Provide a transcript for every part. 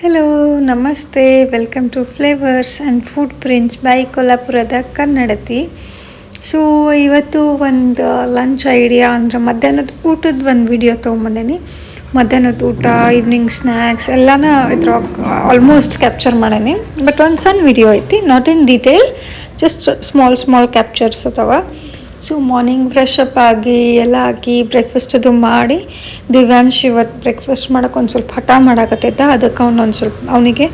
Hello ನಮಸ್ತೆ. Welcome to flavours and food prints by ಕೊಲ್ಲಾಪುರದ ಕನ್ನಡತಿ so ಇವತ್ತು ಒಂದು ಲಂಚ್ ಐಡಿಯಾ ಅಂದರೆ ಮಧ್ಯಾಹ್ನದ ಊಟದ ಒಂದು ವಿಡಿಯೋ ತೊಗೊಂಬಂದೇನಿ. ಮಧ್ಯಾಹ್ನದ ಊಟ ಈವ್ನಿಂಗ್ ಸ್ನ್ಯಾಕ್ಸ್ ಎಲ್ಲನ ಇದ್ರ ಆಲ್ಮೋಸ್ಟ್ ಕ್ಯಾಪ್ಚರ್ ಮಾಡೇನಿ. ಬಟ್ ಒಂದು ಸಣ್ಣ ವಿಡಿಯೋ ಐತಿ not in detail just small small captures ಅದಾವ. ಸೊ ಮಾರ್ನಿಂಗ್ ಫ್ರೆಶ್ ಅಪ್ ಆಗಿ ಎಲ್ಲ ಆಗಿ ಬ್ರೇಕ್ಫಾಸ್ಟ್ ಅದು ಮಾಡಿ, ದಿವ್ಯಾಂಶ್ ಇವತ್ತು ಬ್ರೇಕ್ಫಾಸ್ಟ್ ಮಾಡೋಕೆ ಒಂದು ಸ್ವಲ್ಪ ಹಠ ಮಾಡಾಕತ್ತಿದ್ದ ಅದಕ್ಕೆ ಅವ್ನು ಒಂದು ಸ್ವಲ್ಪ, ಅವನಿಗೆ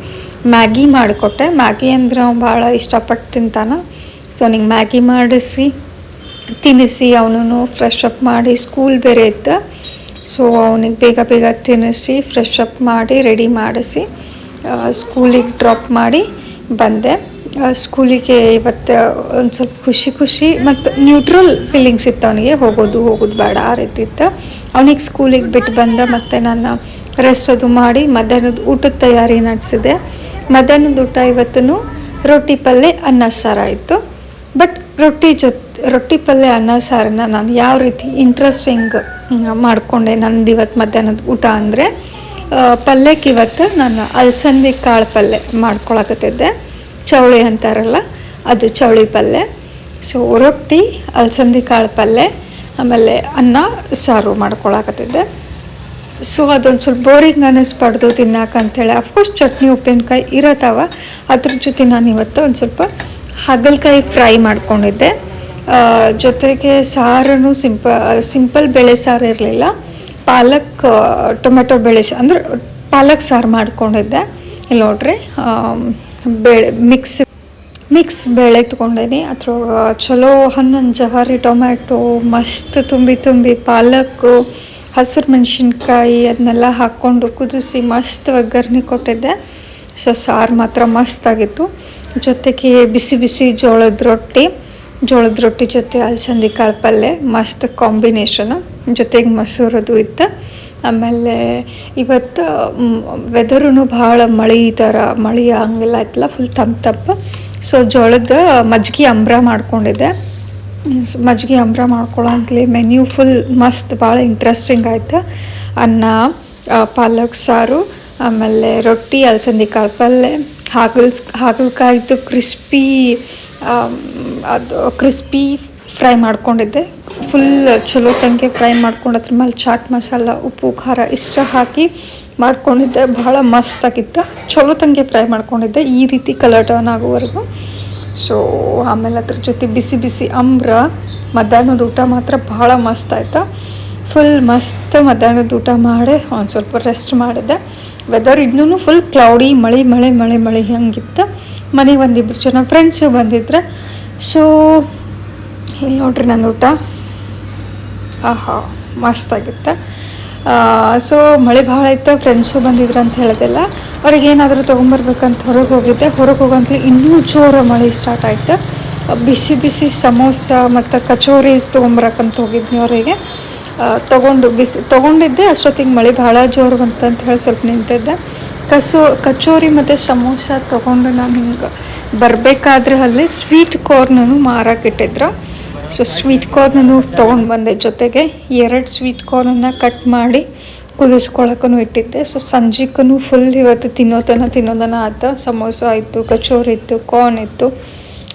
ಮ್ಯಾಗಿ ಮಾಡಿಕೊಟ್ಟೆ. ಮ್ಯಾಗಿ ಅಂದ್ರೆ ಅವ್ನು ಭಾಳ ಇಷ್ಟಪಟ್ಟು ತಿಂತಾನ. ಸೊ ನಿಂಗೆ ಮ್ಯಾಗಿ ಮಾಡಿಸಿ ತಿನ್ನಿಸಿ ಅವನನ್ನು ಫ್ರೆಶ್ ಅಪ್ ಮಾಡಿ ಸ್ಕೂಲ್ ಬೇರೆ ಇತ್ತು. ಸೊ ಅವನಿಗೆ ಬೇಗ ಬೇಗ ತಿನ್ನಿಸಿ ಫ್ರೆಶ್ ಅಪ್ ಮಾಡಿ ರೆಡಿ ಮಾಡಿಸಿ ಸ್ಕೂಲಿಗೆ ಡ್ರಾಪ್ ಮಾಡಿ ಬಂದೆ. ಸ್ಕೂಲಿಗೆ ಇವತ್ತು ಒಂದು ಸ್ವಲ್ಪ ಖುಷಿ ಖುಷಿ. ಮತ್ತು ನ್ಯೂಟ್ರಲ್ ಫೀಲಿಂಗ್ಸ್ ಇತ್ತು ಅವನಿಗೆ. ಹೋಗೋದು ಹೋಗೋದು ಬೇಡ, ಆ ರೀತಿ ಇತ್ತು. ಅವನಿಗೆ ಸ್ಕೂಲಿಗೆ ಬಿಟ್ಟು ಬಂದ ಮತ್ತು ನಾನು ರೆಸ್ಟ್ ಅದು ಮಾಡಿ ಮಧ್ಯಾಹ್ನದ ಊಟದ ತಯಾರಿ ನಡೆಸಿದೆ. ಮಧ್ಯಾಹ್ನದ ಊಟ ಇವತ್ತು ರೊಟ್ಟಿ ಪಲ್ಯ ಅನ್ನ ಸಾರ ಇತ್ತು ಬಟ್ ರೊಟ್ಟಿ ಜೊತೆ, ರೊಟ್ಟಿ ಪಲ್ಯ ಅನ್ನ ಸಾರನ್ನ ನಾನು ಯಾವ ರೀತಿ ಇಂಟ್ರೆಸ್ಟಿಂಗ್ ಮಾಡಿಕೊಂಡೆ ನಂದು ಇವತ್ತು ಮಧ್ಯಾಹ್ನದ ಊಟ ಅಂದರೆ ಪಲ್ಯಕ್ಕೆ ಇವತ್ತು ನಾನು ಅಲಸಂದಿ ಕಾಳು ಪಲ್ಯ ಮಾಡ್ಕೊಳಕತ್ತಿದ್ದೆ. ಚೌಳಿ ಅಂತಾರಲ್ಲ, ಅದು ಚೌಳಿ ಪಲ್ಯ ಸೊ ರೊಟ್ಟಿ, ಅಲಸಂದಿ ಕಾಳು ಪಲ್ಯ ಆಮೇಲೆ ಅನ್ನ, ಸಾರು ಮಾಡ್ಕೊಳಕತ್ತಿದ್ದೆ. ಸೊ ಅದೊಂದು ಸ್ವಲ್ಪ ಬೋರಿಂಗ್ ಅನ್ನಿಸ್ಬಾರ್ದು ತಿನ್ನಕ್ಕೆ ಅಂಥೇಳಿ ಅಫ್ಕೋರ್ಸ್ ಚಟ್ನಿ, ಉಪ್ಪಿನಕಾಯಿ ಇರತ್ತವ ಅದ್ರ ಜೊತೆ ನಾನು ಇವತ್ತು ಒಂದು ಸ್ವಲ್ಪ ಹಾಗಲಕಾಯಿ ಫ್ರೈ ಮಾಡ್ಕೊಂಡಿದ್ದೆ. ಜೊತೆಗೆ ಸಾರನು ಸಿಂಪ, ಸಿಂಪಲ್ ಬೇಳೆ ಸಾರು ಇರಲಿಲ್ಲ. ಪಾಲಕ್ ಟೊಮೆಟೊ ಬೇಳೆ ಅಂದ್ರೆ ಪಾಲಕ್ ಸಾರು ಮಾಡ್ಕೊಂಡಿದ್ದೆ. ಇಲ್ಲಿ ನೋಡ್ರಿ ಬೇಳೆ ಮಿಕ್ಸ್ ಮಿಕ್ಸ್ ಬೇಳೆ ತೊಗೊಂಡೇನಿ ಅದ್ರ ಚಲೋ ಹನ್ನೊಂದು ಜವಾರಿ, ಟೊಮ್ಯಾಟೊ, ಮಸ್ತ್ ತುಂಬಿ ತುಂಬಿ ಪಾಲಕ್ಕು ಹಸಿರು ಮೆಣಸಿನ್ಕಾಯಿ ಅದನ್ನೆಲ್ಲ ಹಾಕ್ಕೊಂಡು ಕುದಿಸಿ ಮಸ್ತ್ ಒಗ್ಗರಣೆ ಕೊಟ್ಟಿದ್ದೆ. ಸೊ, ಸಾರು ಮಾತ್ರ ಮಸ್ತಾಗಿತ್ತು ಜೊತೆಗೆ ಬಿಸಿ ಬಿಸಿ ಜೋಳದ ರೊಟ್ಟಿ ಜೋಳದ ರೊಟ್ಟಿ ಜೊತೆ ಅಲಸಂದಿ ಕಾಳು ಪಲ್ಯ ಮಸ್ತ್ ಕಾಂಬಿನೇಷನ್. ಜೊತೆಗೆ ಮೊಸರದು ಇತ್ತು. ಆಮೇಲೆ ಇವತ್ತು ವೆದರೂ ಭಾಳ ಮಳೆ ಥರ, ಮಳೆ ಹಂಗೆಲ್ಲ ಆಯ್ತಲ್ಲ ಫುಲ್ ತಂಪು ತಂಪು. ಸೊ ಜೋಳದ ಮಜ್ಜಿಗೆ ಅಂಬ್ರ ಮಾಡ್ಕೊಂಡಿದ್ದೆ. ಮಜ್ಜಿಗೆ ಅಂಬ್ರ ಮಾಡ್ಕೊಳ್ಳೋಂತಲೇ ಮೆನ್ಯೂ ಫುಲ್ ಮಸ್ತ್, ಭಾಳ ಇಂಟ್ರೆಸ್ಟಿಂಗ್ ಆಯಿತು. ಅನ್ನ ಪಾಲಕ್ ಸಾರು, ಆಮೇಲೆ ರೊಟ್ಟಿ, ಅಲಸಂದಿ ಕಾಳು ಪಲ್ಯ ಹಾಗಲ್ಸ್, ಹಾಗಲಕಾಯ್ದು ಕ್ರಿಸ್ಪಿ ಅದು ಕ್ರಿಸ್ಪಿ ಫ್ರೈ ಮಾಡ್ಕೊಂಡಿದ್ದೆ. ಫುಲ್ ಚಲೋ ತಂಗೆ ಫ್ರೈ ಮಾಡ್ಕೊಂಡು ಅದ್ರ ಮೇಲೆ ಚಾಟ್ ಮಸಾಲ, ಉಪ್ಪು, ಖಾರ ಇಷ್ಟ ಹಾಕಿ ಮಾಡ್ಕೊಂಡಿದ್ದೆ. ಭಾಳ ಮಸ್ತಾಗಿತ್ತು ಚಲೋ ತಂಗೆ ಫ್ರೈ ಮಾಡ್ಕೊಂಡಿದ್ದೆ ಈ ರೀತಿ ಕಲರ್ ಟರ್ನ್ ಆಗೋವರೆಗೂ. ಸೊ ಆಮೇಲೆ ಅದ್ರ ಜೊತೆ ಬಿಸಿ ಬಿಸಿ ಅಂಬ್ರ ಮಧ್ಯಾಹ್ನದ ಊಟ ಮಾತ್ರ ಭಾಳ ಮಸ್ತ್ ಆಯಿತು. ಫುಲ್ ಮಸ್ತ್ ಮಧ್ಯಾಹ್ನದ ಊಟ ಮಾಡಿ ಒಂದು ಸ್ವಲ್ಪ ರೆಸ್ಟ್ ಮಾಡಿದೆ ವೆದರ್ ಇನ್ನೂ ಫುಲ್ ಕ್ಲೌಡಿ ಮಳೆ ಮಳೆ ಮಳೆ ಮಳೆ ಹಂಗಿತ್ತು. ಮನೆಗೆ ಒಂದಿಬ್ಬರು ಜನ ಫ್ರೆಂಡ್ಸು ಬಂದಿದ್ರೆ. ಸೊ ಇಲ್ಲಿ ನೋಡ್ರಿ ನನ್ನ ಊಟ. ಆಹಾ, ಮಸ್ತಾಗಿತ್ತು. ಸೊ ಮಳೆ ಭಾಳ ಇತ್ತು ಫ್ರೆಂಡ್ಸು ಬಂದಿದ್ರು ಅಂತ ಹೇಳಿದೆಲ್ಲ. ಅವ್ರಿಗೆ ಏನಾದರೂ ತೊಗೊಂಬರ್ಬೇಕಂತ ಹೊರಗೆ ಹೋಗಿದ್ದೆ. ಹೊರಗೆ ಹೋಗಂತಲೇ ಇನ್ನೂ ಜೋರು ಮಳೆ ಸ್ಟಾರ್ಟ್ ಆಯಿತು. ಬಿಸಿ ಬಿಸಿ ಸಮೋಸ ಮತ್ತು ಕಚೋರೀಸ್ ತೊಗೊಂಬರಕ್ಕಂತ ಹೋಗಿದ್ನಿ ಅವರಿಗೆ. ತೊಗೊಂಡು ಬಿಸಿ, ತೊಗೊಂಡಿದ್ದೆ, ಅಷ್ಟೊತ್ತಿಗೆ ಮಳೆ ಭಾಳ ಜೋರು ಬಂತಂತ ಹೇಳಿ ಸ್ವಲ್ಪ ನಿಂತಿದ್ದೆ. ಕಸು, ಕಚೋರಿ ಮತ್ತು ಸಮೋಸ ತೊಗೊಂಡು ನಾನು ಹಿಂಗೆ ಬರಬೇಕಾದ್ರೆ ಅಲ್ಲಿ ಸ್ವೀಟ್ ಕಾರ್ನೂ ಮಾರಾಕಿಟ್ಟಿದ್ರು ಸೊ ಸ್ವೀಟ್ ಕಾರ್ನೂ ತೊಗೊಂಡು ಬಂದೆ ಜೊತೆಗೆ. ಎರಡು ಸ್ವೀಟ್ ಕಾರ್ನನ್ನು ಕಟ್ ಮಾಡಿ ಕುದಿಸ್ಕೊಳಕ್ಕೂ ಇಟ್ಟಿದ್ದೆ. ಸೊ ಸಂಜೆಗೂ ಫುಲ್ ಇವತ್ತು ತಿನ್ನೋತನ ತಿನ್ನೋದನ ಆಯ್ತು. ಸಮೋಸ ಆಯಿತು, ಕಚೋರಿ ಇತ್ತು ಕಾರ್ನ್ ಇತ್ತು.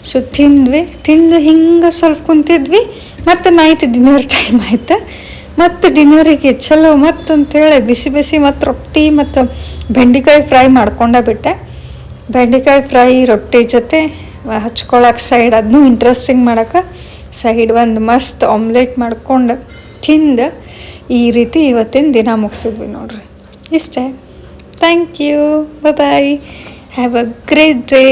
ಸೊ ತಿಂದ್ವಿ. ತಿಂದು ಹಿಂಗೆ ಸ್ವಲ್ಪ ಕುಂತಿದ್ವಿ. ಮತ್ತು ನೈಟ್ ಡಿನ್ನರ್ ಟೈಮ್ ಆಯಿತು. ಮತ್ತು ಡಿನ್ನರಿಗೆ ಚಲೋ ಮತ್ತು ಅಂತೇಳಿ ಬಿಸಿ ಬಿಸಿ ಮತ್ತು ರೊಟ್ಟಿ ಮತ್ತು ಬೆಂಡೆಕಾಯಿ ಫ್ರೈ ಮಾಡ್ಕೊಂಡೇ ಬಿಟ್ಟೆ. ಬೆಂಡೆಕಾಯಿ ಫ್ರೈ ರೊಟ್ಟಿ ಜೊತೆ ಹಚ್ಕೊಳಕ್ಕೆ ಸೈಡ್ ಅದನ್ನೂ ಇಂಟ್ರೆಸ್ಟಿಂಗ್ ಮಾಡೋಕೆ ಸೈಡ್ ಒಂದು ಮಸ್ತ್ ಆಮ್ಲೆಟ್ ಮಾಡ್ಕೊಂಡು ತಿಂದು ಈ ರೀತಿ ಇವತ್ತಿನ ದಿನ ಮುಗಿಸಿದ್ವಿ ನೋಡ್ರಿ. ಇಷ್ಟೇ. Thank you bye have a great day